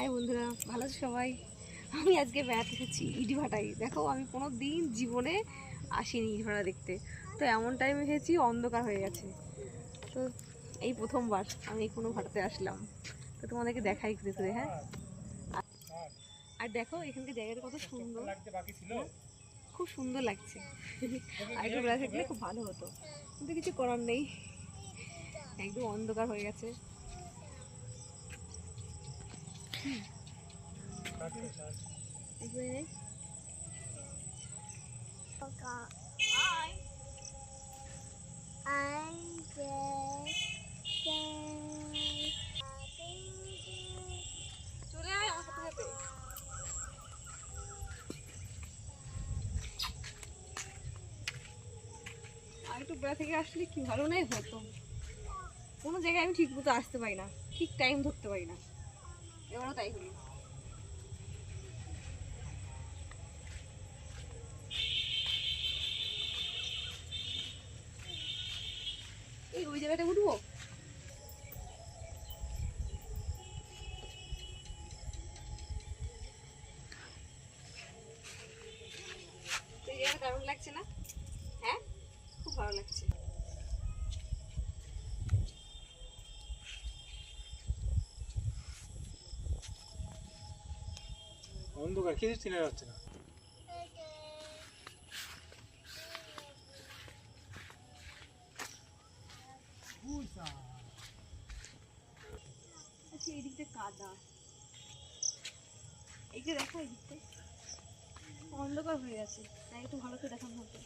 High বন্ধুরা, ভালো আছো সবাই? আমি আজকে বেড়াতে এসেছি ইট ভাটাই দেখো, আমি কোনো দিন জীবনে আসিনি ইট ভাটা দেখতে। তো এমন টাইম এসেছি, অন্ধকার হয়ে গেছে। তো এই প্রথমবার আমি কোনো ভাটাতে আসলাম। তো তোমাদেরকে দেখাই ঘুরে ঘুরে হ্যাঁ? আর- দেখো, এখানকার জায়গাটা কত সুন্দর? খুব সুন্দর লাগছে। আর একটু বেলা থাকলে খুব ভালো হতো। কিন্তু কিছু করার নেই। একদম অন্ধকার হয়ে গেছে। চলে আয় একটু বেলা থেকে আসলে কি ভালো নাই হতো। কোনো জায়গায় আমি ঠিক মতো আসতে পারি না। ঠিক টাইম ধরতে পারি না। এবারও তাই হলো। এই ওই জায়গাটা উঠবো? দারুণ লাগছে না? অন্ধকার কিছু চেনা যাচ্ছে না আচ্ছা এই দিকটা কাদা এইটা দেখো এই দিকটা অন্ধকার হয়ে গেছে তাই একটু ভালো করে দেখানো হতো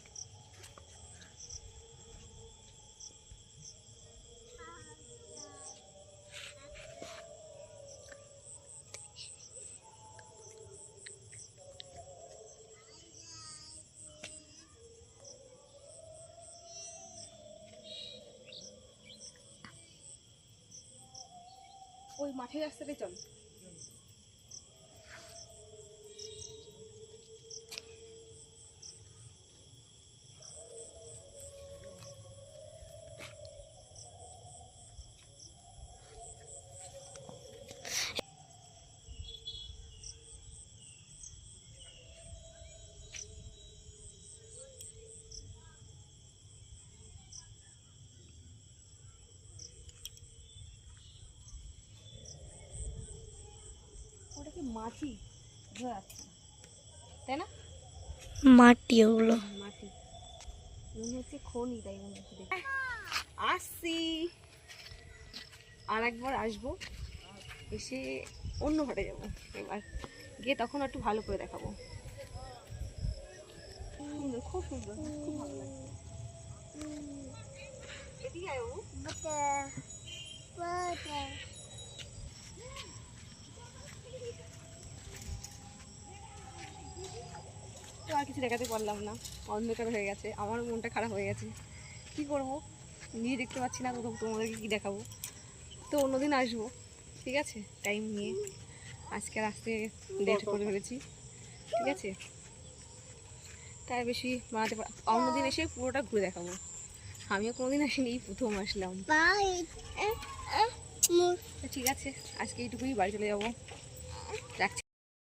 মাঠের রাস্তাতে চল। মাটি ধরে তাই না? মাটি ওগুলো। মাটি। মনে হচ্ছে খনি তাই মনে আসছি। আর একবার আসব। এসে অন্য ঘাটে যাব। এবার গিয়ে তখন একটু ভালো করে দেখাবো। তো আর কিছু দেখাতে পারলাম না। অন্ধকার হয়ে গেছে। আমারও মনটা খারাপ হয়ে গেছে। কি করব? নিজে দেখতে পাচ্ছি না তো তোমাদেরকে কি দেখাবো? তো অন্যদিন আসব। ঠিক আছে? টাইম নিয়ে। আজকে আসতে লেট করে ফেলেছি। ঠিক আছে? তাই বেশি বানাতে পার অন্যদিন এসে পুরোটা ঘুরে দেখাবো। আমিও কোনোদিন আসিনি এই প্রথম আসলাম। ঠিক আছে? আজকে এইটুকুই বাড়ি চলে যাব।